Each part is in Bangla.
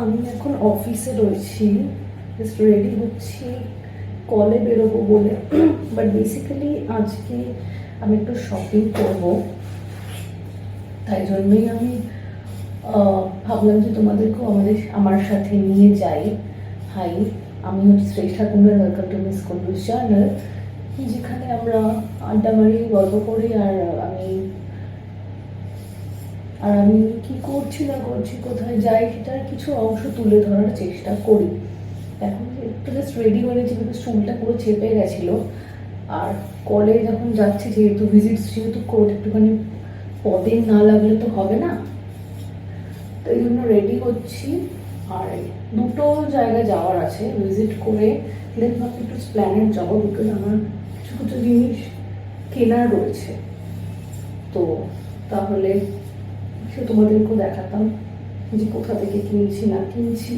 আমি এখন অফিসে রয়েছি জাস্ট রেডি হচ্ছি কলে বেরোবো বলে। বাট বেসিক্যালি আজকে আমি একটু শপিং করব। তাই জন্যই আমি ভাবলাম যে তোমাদেরকেও আমাদের, আমার সাথে নিয়ে যাই। হাই আমি হচ্ছে Shreshtha Kumar welcome to miss Kundu's channel যেখানে আমরা আড্ডা মারি, গল্প করি, আর আমি আর আমি কি করছি না করছি, কোথায় যাই সেটার কিছু অংশ তুলে ধরার চেষ্টা করি। এখন একটু জাস্ট রেডি হয়ে গেছি কিন্তু চুলটা পুরো চেপে গেছিল। আর কলে যখন যাচ্ছি, যেহেতু ভিজিট যেহেতু কোর্ট একটুখানি পদে না লাগলে তো হবে না। তো এই জন্য রেডি হচ্ছি। আর দুটো জায়গায় যাওয়ার আছে ভিজিট করে দেন ভাবছি একটু প্ল্যানেট যাব বিকজ আমার কিছু কিছু জিনিস কেনার রয়েছে। তো তাহলে তোমাদেরকেও দেখাতাম যে কোথা থেকে কিনছি, না কিনছি।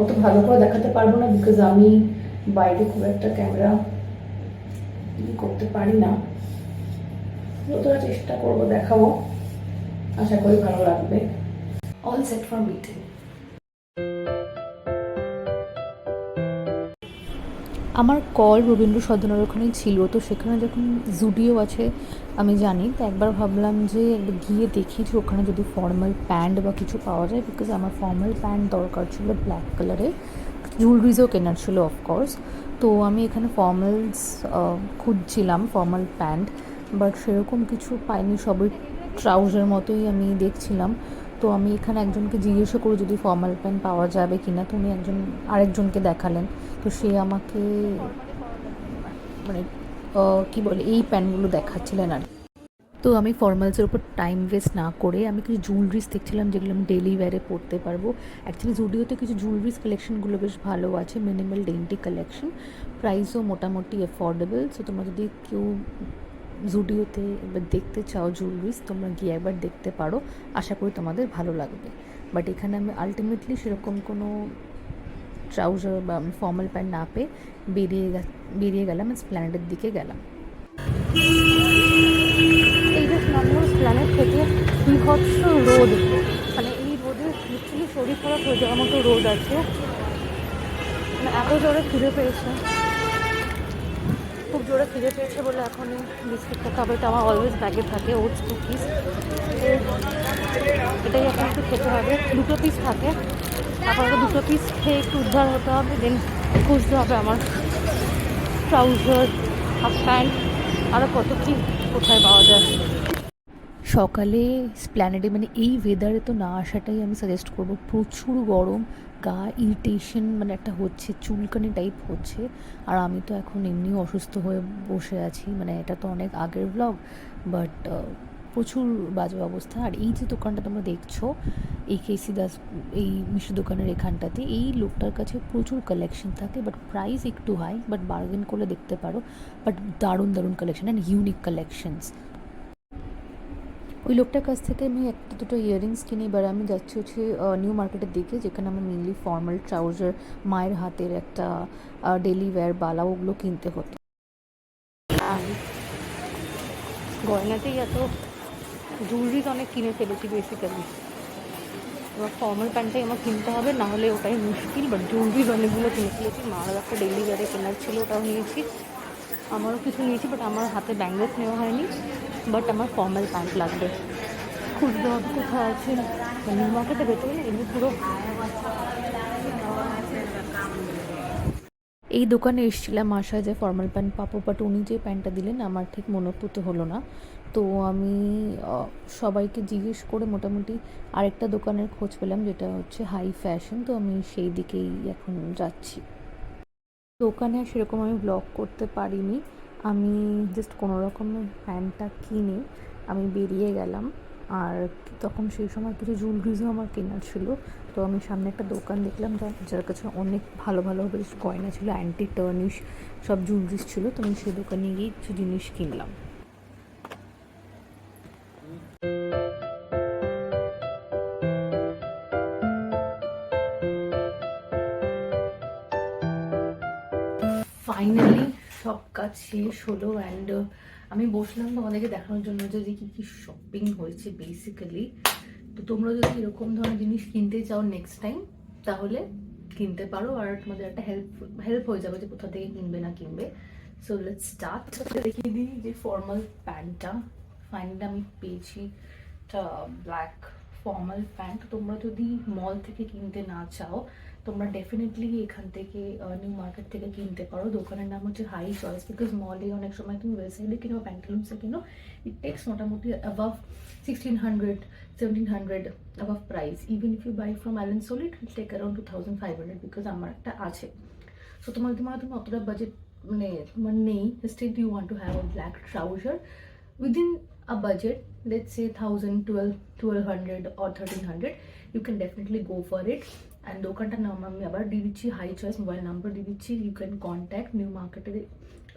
অত ভালো করে দেখাতে পারব না বিকজ আমি বাইরে খুব একটা ক্যামেরা করতে পারি না। যতটা চেষ্টা করব দেখাবো, আশা করি ভালো লাগবে। অল সেট ফর মিটিং আমার কল রবীন্দ্র সদনের ওখানে ছিল, তো সেখানে যখন জুডিও আছে, আমি জানি, তো একবার ভাবলাম যে গিয়ে দেখি যে ওখানে যদি ফর্মাল প্যান্ট বা কিছু পাওয়া যায় বিকজ আমার ফর্মাল প্যান্ট দরকার ছিল ব্ল্যাক কালারের জুয়েলারিজও কেনার ছিল অফকোর্স তো আমি এখানে ফর্মালস খুঁজছিলাম ফর্মাল প্যান্ট বাট সেরকম কিছু পাইনি, সবই ট্রাউজার মতোই আমি দেখছিলাম। তো আমি এখানে একজনকে জিজ্ঞাসা করে যদি ফর্মাল প্যান্ট পাওয়া যাবে কি না তো উনি একজন, আরেকজনকে দেখালেন তো সে আমাকে মানে কি বলে, এই প্যান্টগুলো দেখাচ্ছিলেন আর। তো আমি ফর্মালসের উপর টাইম ওয়েস্ট না করে আমি কিছু জুয়েলারিস দেখছিলাম যেগুলো আমি ডেলি ওয়্যারে পরতে পারব অ্যাকচুয়ালি জুডিওতে কিছু জুয়েলারিস কালেকশনগুলো বেশ ভালো আছে মিনিমাল ডেন্টি কালেকশন প্রাইসও মোটামুটি অ্যাফোর্ডেবল সো তোমরা যদি কেউ জুডিওতে এবার দেখতে চাও জুয়েলারিস তোমরা গিয়ে একবার দেখতে পারো। আশা করি তোমাদের ভালো লাগবে। বাট এখানে আমি আলটিমেটলি সেরকম কোনো ট্রাউজার বা ফর্মাল প্যান্ট না পেয়ে বেরিয়ে বেরিয়ে গেলাম স্প্ল্যানেটের দিকে গেলাম। এই যে থেকে রোদ মানে এই রোদে শরীর খারাপ হয়ে যাওয়ার মতো রোদ আছে। মানে এত জোরে খিদে পেয়েছে। খুব জোরে খিদে পেয়েছে বলে এখন বিস্কিটটা খাবে। এটা আমার অলওয়েজ ব্যাগে থাকে ওটস কুকিজ এটাই এখন একটু খেতে হবে। দুটো পিস থাকে। আপাতত দুটো পিস খেয়ে একটু উদ্ধার হতে হবে দেন খুঁজতে হবে আমার ট্রাউজার হাফ প্যান্ট আরও কত কি কোথায় পাওয়া যায়। সকালে স্প্ল্যানেডে মানে এই ওয়েদারে তো না আসাটাই আমি সাজেস্ট করব। প্রচুর গরম গা ইরিটেশন মানে একটা হচ্ছে, চুলকানি টাইপ হচ্ছে। আর আমি তো এখন এমনি অসুস্থ হয়ে বসে আছি। মানে এটা তো অনেক আগের ব্লগ বাট প্রচুর বাজে অবস্থা। আর এই যে দোকানটা তোমরা দেখছ, এই কেসি দাস, এই মিষ্টি দোকানের এখানটাতে, এই লোকটার কাছে প্রচুর কালেকশন থাকে বাট প্রাইস একটু হাই বাট বার্গেন করলে দেখতে পারো। বাট দারুণ দারুণ কালেকশন অ্যান্ড ইউনিক কালেকশনস ওই লোকটার কাছ থেকে আমি একটা দুটো ইয়াররিংস কিনি। এবার আমি যাচ্ছি হচ্ছে নিউ মার্কেটের দিকে, যেখানে আমার মেনলি ফর্মাল ট্রাউজার মায়ের হাতের একটা ডেলি ওয়্যার বালা, ওগুলো কিনতে হতো। গয়নাতেই এত জুয়েলারিজ অনেক কিনে ফেলেছি বেসিক্যালি এবার ফর্মাল প্যান্টটাই আমার কিনতে হবে, না হলে ওটাই মুশকিল বাট জুয়েলারিজ অনেকগুলো কিনে ফেলেছি। মার একটা ডেলি ওয়্যারে কেনার ছিল, ওটাও নিয়েছি। আমারও কিছু নিয়েছি বাট আমার হাতে ব্যাঙ্গেলস নেওয়া হয়নি বাট আমার ফর্মাল প্যান্ট লাগবে। হবে কোথায় আছে। নিউ মার্কেটে ভেতরে না, এমনি পুরো এই দোকানে এসেছিলাম আশা যে ফর্মাল প্যান্ট পাবো বাট উনি যে প্যান্টটা দিলেন আমার ঠিক মনোপুত হলো না। তো আমি সবাইকে জিজ্ঞেস করে মোটামুটি আরেকটা দোকানের খোঁজ পেলাম, যেটা হচ্ছে হাই ফ্যাশন তো আমি সেই দিকেই এখন যাচ্ছি। দোকানে সেরকম আমি ব্লগ করতে পারিনি। আমি জাস্ট কোনো রকমের প্যান্টটা কিনে আমি বেরিয়ে গেলাম। আর তখন সেই সময় কিছু জুয়েলারিজও আমার কেনার ছিল। তো আমি সামনে একটা দোকান দেখলাম যার যার কাছে অনেক ভালো ভালো বেশ গয়না ছিল অ্যান্টি টার্নিশ সব জুয়েলারিস ছিল। তো আমি সেই দোকানে গিয়ে কিছু জিনিস কিনলাম। ফাইনালি সব কাজ শেষ হলো অ্যান্ড আমি বসলাম তোমাদেরকে দেখানোর জন্য যে কী কী শপিং হয়েছে বেসিক্যালি তো তোমরা যদি এরকম ধরনের জিনিস কিনতে চাও নেক্সট টাইম তাহলে কিনতে পারো আর তোমাদের একটা হেল্প হেল্প হয়ে যাবে যে কোথা থেকে কিনবে না কিনবে। সো লেট স্টার্ট দেখিয়ে দিই যে ফর্মাল প্যান্টটা ফাইনালি আমি পেয়েছি ব্ল্যাক ফর্মাল প্যান্ট তোমরা যদি মল থেকে কিনতে না চাও তোমরা ডেফিনেটলি এখান থেকে নিউ মার্কেট থেকে কিনতে পারো। দোকানের নাম হচ্ছে হাই চয়েস বিকজ মলে অনেক সময় তুমি ওয়েবসাইটে কিনো প্যান্টালুন্সে কিনো ইট টেক্স মোটামুটি above sixteen hundred seventeen hundred above price even if you buy from Allen Solly it take around two thousand five hundred because আমার একটা আছে। সো তোমার তোমার তুমি অতটা বাজেট মানে তোমার নেই still you want to have a black trouser within a budget, let's say 1000 12 1200 or 1300 you can definitely go for it. And দোকানটার নাম আমি আবার দিয়ে দিচ্ছি হাই চয়েস মোবাইল নাম্বার দিয়ে দিচ্ছি ইউ ক্যান কন্ট্যাক্ট নিউ মার্কেটের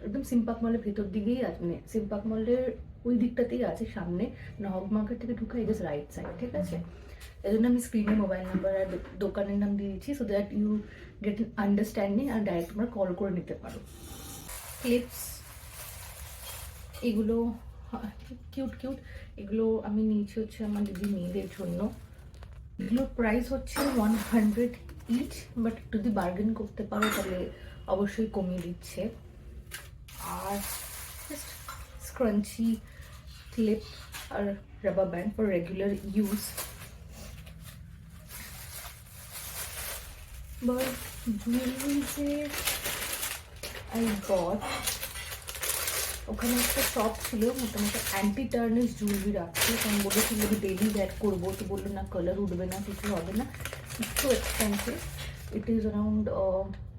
একদম সিম্পাক মলের ভেতর দিকেই আছে মানে সিম্পাক মলের ওই দিকটাতেই আছে সামনে। নহক মার্কেট থেকে ঢুকে জাস্ট রাইট সাইড ঠিক আছে? এই জন্য আমি স্ক্রিনে মোবাইল নাম্বার আর দোকানের নাম দিয়ে দিচ্ছি so that you get an understanding R direct তোমরা কল করে নিতে পারো। ক্লিপস এগুলো কিউট কিউট এগুলো আমি নিয়েছি হচ্ছে আমার দিদি মেয়েদের জন্য। এগুলোর প্রাইস হচ্ছে ওয়ান হান্ড্রেড ইচ বাট যদি বার্গেন করতে পারো তাহলে অবশ্যই কমিয়ে দিচ্ছে। আর just scrunchie clip R rubber band for regular use but jewelry যে I got ওখানে একটা শপ ছিল, মোটামুটি অ্যান্টি টার্নিশ জুয়েলারি রাখছে। তো আমি বলেছিল যে ডেলি ওয়্যার করব, তো বলল, না কালার উঠবে না, কিছু হবে না। একটু expensive it is around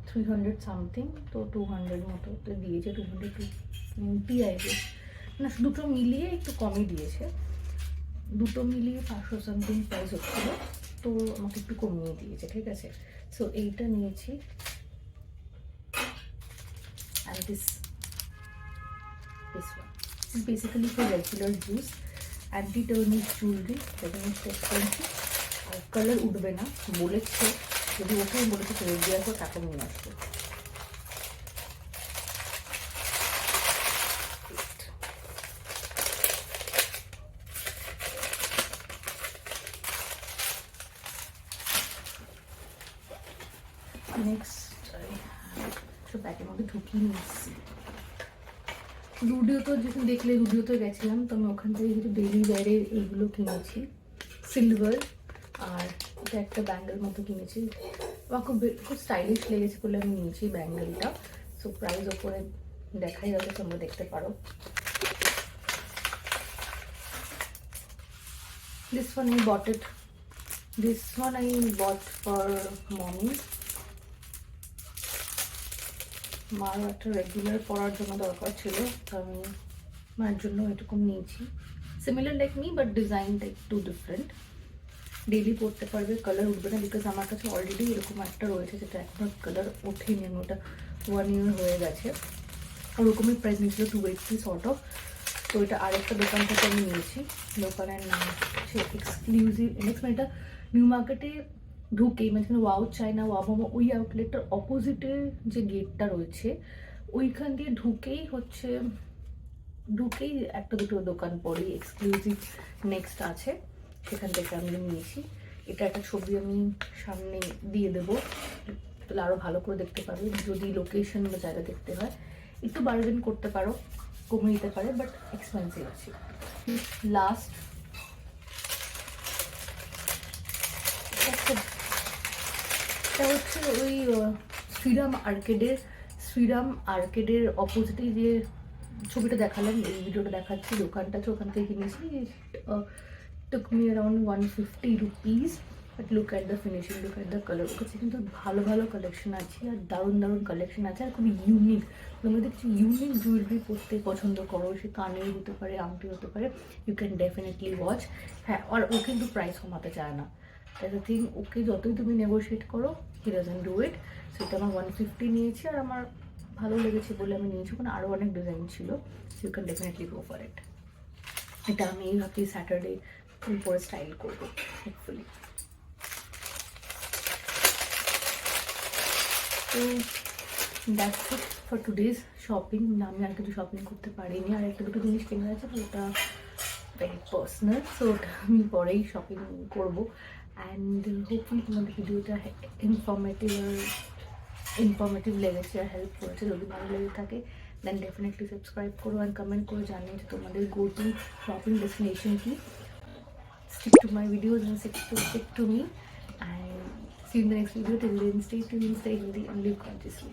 three hundred something তো টু হান্ড্রেড মতো তো দিয়েছে two hundred two twenty I না, দুটো মিলিয়ে একটু কমই দিয়েছে। দুটো মিলিয়ে পাঁচশো সামথিং প্রাইস হচ্ছিল, তো আমাকে একটু কমিয়ে দিয়েছে, ঠিক আছে? সো এইটা নিয়েছি। And this this one. This is basically for regular use. Anti-tarnish jewelry, সেটা হচ্ছে expensive. আর কালার উঠবে না বলেছে যদি ওঠে আমি বলেছে ফেরত দেওয়ার পর টাকা নিয়ে আসবো নেক্সট সব ব্যাগের মধ্যে ঢুকিয়ে নিচ্ছি রুডিও তো যখন দেখলে রুডিওতে গেছিলাম, তো আমি ওখান থেকে কিছু ডেলি ওয়ারের এইগুলো কিনেছি। সিলভার আর এটা একটা ব্যাঙ্গেল মতো কিনেছি। আমার খুব খুব স্টাইলিশ লেগেছে বলে আমি নিয়েছি ব্যাঙ্গেলটা সো প্রাইস ওপরে দেখাই যাবে তোমরা দেখতে পারো। This one I bought it this one I bought for mommy মার একটা রেগুলার পরার জন্য দরকার ছিল আমি মায়ের জন্য এটুকু নিয়েছি। সিমিলার লাইক মি বাট ডিজাইনটা একটু ডিফারেন্ট ডেলি পরতে পারবে কালার উঠবে না বিকজ আমার কাছে অলরেডি এরকম একটা রয়েছে, যেটা এখনও কালার ওঠেনি, আমি ওটা ওয়ান ইয়ার হয়ে গেছে। ওরকমই প্রাইস নিয়েছিল টু এইটটি শর্ট অফ তো এটা আরেকটা দোকান থেকে আমি নিয়েছি, দোকানের নাম হচ্ছে এক্সক্লুসিভ নেক্সট মানে এটা নিউ মার্কেটে ঢুকেই মানে যেখানে ওয়াও চায়না ওয়া মোমো ওই আউটলেটটার অপোজিটে যে গেটটা রয়েছে, ওইখান দিয়ে ঢুকেই হচ্ছে, ঢুকেই একটা দুটো দোকান পরে এক্সক্লুসিভ নেক্সট আছে, সেখান থেকে আমি নিয়েছি। এটা একটা ছবি আমি সামনে দিয়ে দেবো, তাহলে আরও ভালো করে দেখতে পারবে, যদি লোকেশন বা জায়গা দেখতে হয়। একটু বার্গেন করতে পারো কমে নিতে পারে বাট এক্সপেন্সিভ আছে। লাস্ট এটা হচ্ছে ওই শ্রীরাম আর্কেডের শ্রীরাম আর্কেডের অপোজিটে যে ছবিটা দেখালাম, এই ভিডিওটা দেখাচ্ছি, দোকানটা তো ওখান থেকে কিনেছি took me around one fifty rupees but look at the finishing look at the colour কাছে কিন্তু ভালো ভালো কালেকশন আছে, আর দারুণ দারুণ কালেকশন আছে, আর খুবই ইউনিক তোমরা দেখছি ইউনিক জুয়েলারি পরতে পছন্দ করো, সে কানের হতে পারে আংটি হতে পারে ইউ ক্যান ডেফিনেটলি ওয়াচ হ্যাঁ আর ও কিন্তু প্রাইস কমাতে চায় না। দ্যাট দ্য থিং ওকে যতই তুমি নেগোশিয়েট করো হি ডাজেন ডু ইট সেটা আমার ওয়ান ফিফটি নিয়েছি আর আমার ভালো লেগেছে বলে আমি নিয়েছি। ওখানে আরও অনেক ডিজাইন ছিল you can definitely go for it এটা আমি ভাবছি স্যাটারডে পরে স্টাইল করব হোপফুলি তো that's it for today's shopping আমি আর কিছু শপিং করতে পারিনি। আর একটা দুটো জিনিস কেনা আছে ওটা ভেরি পার্সোনাল সো ওটা আমি পরেই শপিং করব। অ্যান্ড হোপফুলি তোমাদের ভিডিওটা ইনফরমেটিভ আর ইনফরমেটিভ লেগেছে আর হেল্প করেছে যদি ভালো লেগে থাকে দেন ডেফিনেটলি সাবস্ক্রাইব করো অ্যান্ড কমেন্ট করে জানিয়ে যে তোমাদের গো টু শপিং ডেস্টিনেশন কি stick to my videos and stick to stick to me and see you in the next video till then stay tuned stay healthy and live consciously